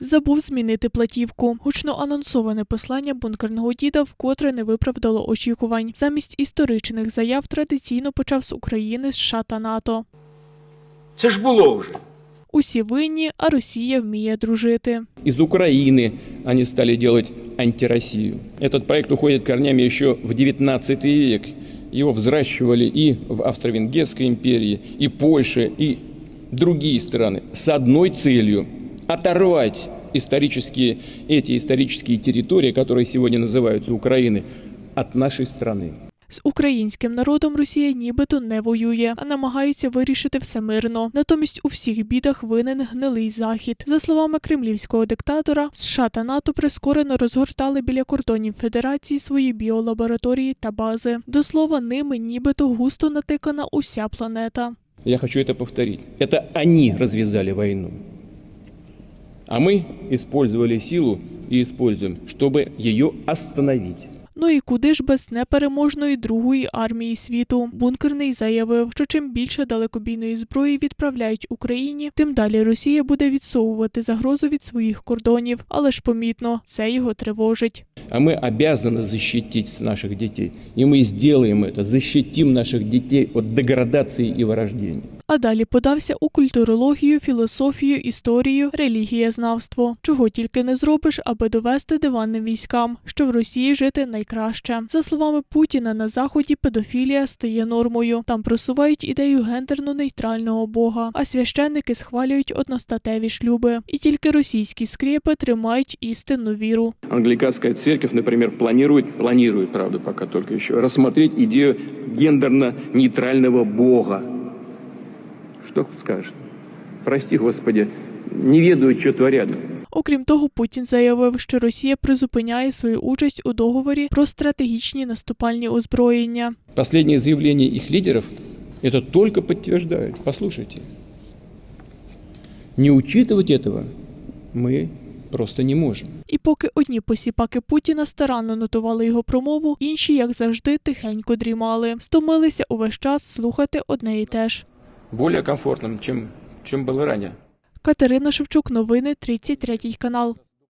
Забув змінити платівку. Гучно анонсоване послання бункерного діда вкотре не виправдало очікувань. Замість історичних заяв традиційно почав з України, США та НАТО. Це ж було вже. Усі винні, а Росія вміє дружити. Из Украины они стали делать антироссию. Этот проект уходит корнями еще в XIX век. Его взращивали и в Австро-Венгерской империи, и Польше, и другие страны с одной целью – оторвать исторические, эти исторические территории, которые сегодня называются Украиной, от нашей страны. З українським народом Росія нібито не воює, а намагається вирішити все мирно. Натомість у всіх бідах винен гнилий захід. За словами кремлівського диктатора, США та НАТО прискорено розгортали біля кордонів Федерації свої біолабораторії та бази. До слова, ними нібито густо натикана уся планета. Я хочу это повторить. Это они развязали войну. А мы использовали силу и используем, чтобы ее остановить. Ну і куди ж без непереможної другої армії світу? Бункерний заявив, що чим більше далекобійної зброї відправляють Україні, тим далі Росія буде відсовувати загрозу від своїх кордонів. Але ж помітно, це його тривожить. А мы обязаны защитить наших детей. И мы сделаем это, защитим наших детей от деградации и вырождения. А далі подався у культурологію, філософію, історію, релігієзнавство. Чого тільки не зробиш, аби довести диванним військам, що в Росії жити найкраще. За словами Путіна, на заході педофілія стає нормою. Там просувають ідею гендерно-нейтрального бога, а священники схвалюють одностатеві шлюби. І тільки російські скрепи тримають істинну віру. Англиканская церковь, например, планирует, планирует, правда, пока только еще, рассмотреть идею гендерно-нейтрального бога. Что скажет? Прости, Господи, не ведают, что творят. Окрім того, Путін заявив, що Росія призупиняє свою участь у договорі про стратегічні наступальні озброєння. Последние заявления их лидеров это только подтверждают. Послушайте. Не учитывать этого мы просто не можем. І поки одні посіпаки Путіна старанно нотували його промову, інші, як завжди, тихенько дрімали, стомилися увесь час слухати одне і те ж. Более комфортным, чем, чем было ранее. Катерина Шевчук, новини 33 канал.